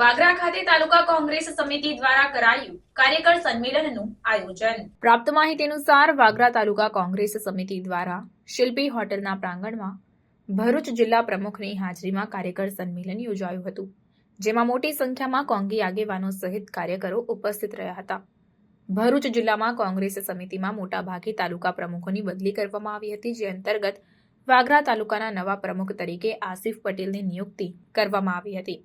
વાગરા ખાતે તાલુકા કોંગ્રેસ સમિતિ દ્વારા કરાયું કાર્યકર સંમેલનનું આયોજન. પ્રાપ્ત માહિતી અનુસાર વાગરા તાલુકા કોંગ્રેસ સમિતિ દ્વારા શિલ્પી હોટલના પ્રાંગણમાં ભરૂચ જિલ્લા પ્રમુખની હાજરીમાં કાર્યકર સંમેલન યોજાયું હતું, જેમાં મોટી સંખ્યામાં કોંગી આગેવાનો સહિત કાર્યકરો ઉપસ્થિત રહ્યા હતા. ભરૂચ જિલ્લામાં કોંગ્રેસ સમિતિમાં મોટાભાગે તાલુકા પ્રમુખોની બદલી કરવામાં આવી હતી, જે અંતર્ગત વાગરા તાલુકાના નવા પ્રમુખ તરીકે આસિફ પટેલની નિયુક્તિ કરવામાં આવી હતી.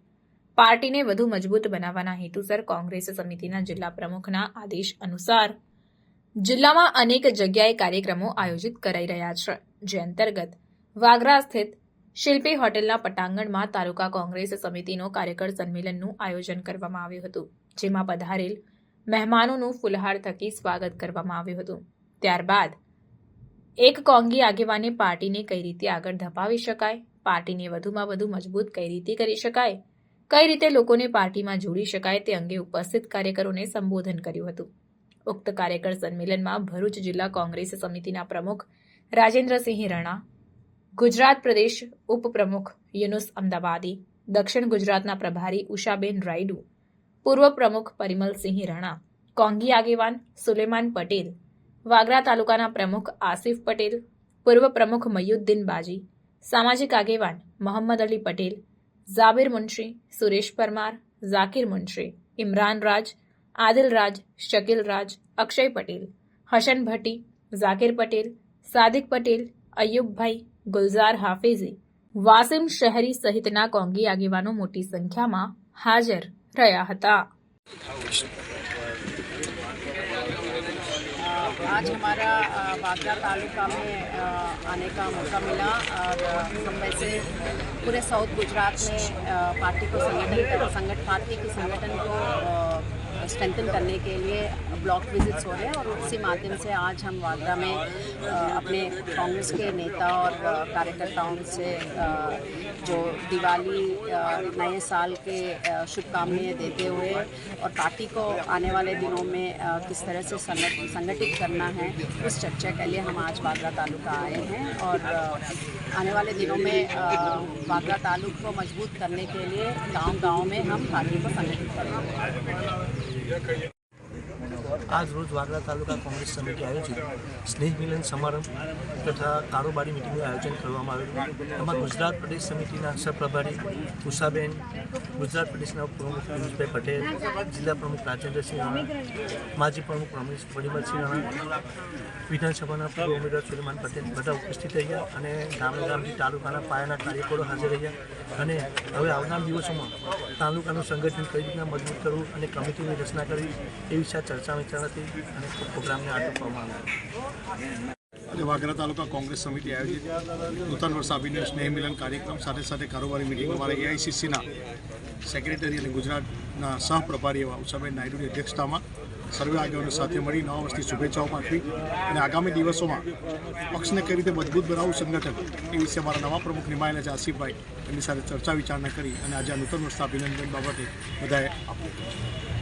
પાર્ટીને વધુ મજબૂત બનાવવાના હેતુસર કોંગ્રેસ સમિતિના જિલ્લા પ્રમુખના આદેશ અનુસાર જિલ્લામાં અનેક જગ્યાએ કાર્યક્રમો આયોજિત કરાઈ રહ્યા છે. જે અંતર્ગત વાગરા સ્થિત શિલ્પી હોટેલના પટાંગણમાં તાલુકા કોંગ્રેસ સમિતિનો કાર્યકર સંમેલનનું આયોજન કરવામાં આવ્યું હતું, જેમાં પધારેલ મહેમાનોનું ફુલહાર થકી સ્વાગત કરવામાં આવ્યું હતું. ત્યારબાદ એક કોંગી આગેવાને પાર્ટીને કઈ રીતે આગળ ધપાવી શકાય? પાર્ટીને વધુમાં વધુ મજબૂત કઈ રીતે કરી શકાય? કઈ રીતે લોકોને પાર્ટીમાં જોડી શકાય તે અંગે ઉપસ્થિત કાર્યકરોને સંબોધન કર્યું હતું. ઉક્ત કાર્યકર સંમેલનમાં ભરૂચ જિલ્લા કોંગ્રેસ સમિતિના પ્રમુખ રાજેન્દ્રસિંહ રણા, ગુજરાત પ્રદેશ ઉપપ્રમુખ યુનુસ અમદાવાદી, દક્ષિણ ગુજરાતના પ્રભારી ઉષાબેન રાયડુ, પૂર્વ પ્રમુખ પરિમલસિંહ રણા, કોંગી આગેવાન સુલેમાન પટેલ વાગરા તાલુકાના પ્રમુખ આસિફ પટેલ, પૂર્વ પ્રમુખ મયુદ્દીન બાજી, સામાજિક આગેવાન મોહમ્મદ અલી પટેલ, ઝાબિર મુનશી, સુરેશ પરમાર, ઝાકિર મુનશી, ઇમરાન રાજ, આદિલ રાજ, શકીલ રાજ, અક્ષય પટેલ હસન ભટ્ટી, ઝાકિર પટેલ, સાદિક પટેલ, અયુબભાઈ, ગુલઝાર હાફિઝી, વાસિમ શહેરી સહિતના કોંગી આગેવાનો મોટી સંખ્યામાં હાજર રહ્યા હતા. आज हमारा बागरा तालुका में आने का मौका मिला और हम वैसे पूरे साउथ गुजरात में पार्टी को संगठन संगठन, पार्टी के संगठन को स्ट्रेंथन करने के लिए ब्लॉक विजिट्स हो रहे हैं और उसी माध्यम से आज हम वागरा में अपने कांग्रेस के नेता और कार्यकर्ताओं से जो दिवाली नए साल के शुभकामनाएँ देते हुए और पार्टी को आने वाले दिनों में किस तरह से संगठ- संगठित करना है, उस चर्चा के लिए हम आज बागरा तालुका आए हैं और आने वाले दिनों में बागरा तालुक को मज़बूत करने के लिए गांव-गांव में हम पार्टी को संगठित करेंगे 也可以。આજ રોજ વાગરા તાલુકા કોંગ્રેસ સમિતિ આયોજિત સ્નેહ મિલન સમારંભ તથા કારોબારી મિટિંગનું આયોજન કરવામાં આવ્યું એમાં ગુજરાત પ્રદેશ સમિતિના સહપ્રભારી ઉષાબેન ગુજરાત પ્રદેશના પ્રમુખ પિયુષભાઈ પટેલ, જિલ્લા પ્રમુખ રાજેન્દ્રસિંહ રાણા, માજી પ્રમુખ રમેશ પરિમલસિંહ રાણા, વિધાનસભાના પૂર્વ ઉમેદવાર સુલેમાન પટેલ બધા ઉપસ્થિત રહ્યા અને ગામે ગામથી તાલુકાના પાયાના કાર્યકરો હાજર રહ્યા. અને હવે આવનાર દિવસોમાં તાલુકાનું સંગઠન કઈ રીતના મજબૂત કરવું અને કમિટીની રચના કરવી, એ વિશે ચર્ચા ચર્ચા આજે વાગરા તાલુકા કોંગ્રેસ સમિતિ આયોજિત નૂતન વર્ષ અભિનય સ્નેહ મિલન કાર્યક્રમ સાથે સાથે કારોબારી મિટિંગ અમારા એઆઈસીસીના સેક્રેટરી અને ગુજરાતના સહપ્રભારી એવા ઉષાબેન નાયડુની અધ્યક્ષતામાં સર્વે આગેવાનો સાથે મળી નવા વર્ષની શુભેચ્છાઓ પાઠવી અને આગામી દિવસોમાં પક્ષને કઈ રીતે મજબૂત બનાવવું સંગઠન એ વિશે અમારા નવા પ્રમુખ નિમાયેલા છે આસિફભાઈ એમની સાથે ચર્ચા વિચારણા કરી અને આજે આ નૂતન વર્ષના અભિનંદન બાબતે બધાએ આપ્યું